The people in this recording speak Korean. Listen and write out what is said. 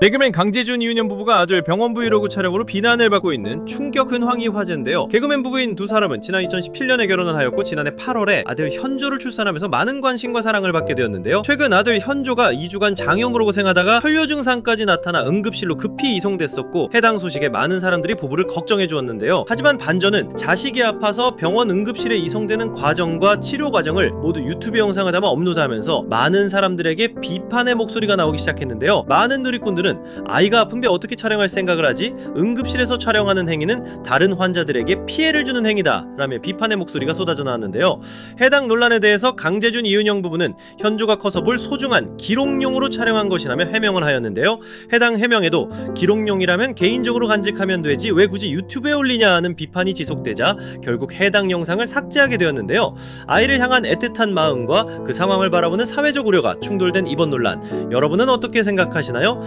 개그맨 강재준 이윤현 부부가 아들 병원 브이로그 촬영으로 비난을 받고 있는 충격 큰 황희 화제인데요. 개그맨 부부인 두 사람은 지난 2017년에 결혼을 하였고 지난해 8월에 아들 현조를 출산하면서 많은 관심과 사랑을 받게 되었는데요. 최근 아들 현조가 2주간 장염으로 고생하다가 혈뇨 증상까지 나타나 응급실로 급히 이송됐었고 해당 소식에 많은 사람들이 부부를 걱정해 주었는데요. 하지만 반전은 자식이 아파서 병원 응급실에 이송되는 과정과 치료 과정을 모두 유튜브 영상을 담아 업로드하면서 많은 사람들에게 비판의 목소리가 나오기 시작했는데요. 많은 누리꾼 들은 아이가 아픈데 어떻게 촬영할 생각을 하지? 응급실에서 촬영하는 행위는 다른 환자들에게 피해를 주는 행위다. 라며 비판의 목소리가 쏟아져 나왔는데요. 해당 논란에 대해서 강재준 이은영 부부는 현조가 커서 볼 소중한 기록용으로 촬영한 것이라며 해명을 하였는데요. 해당 해명에도 기록용이라면 개인적으로 간직하면 되지 왜 굳이 유튜브에 올리냐 하는 비판이 지속되자 결국 해당 영상을 삭제하게 되었는데요. 아이를 향한 애틋한 마음과 그 상황을 바라보는 사회적 우려가 충돌된 이번 논란. 여러분은 어떻게 생각하시나요?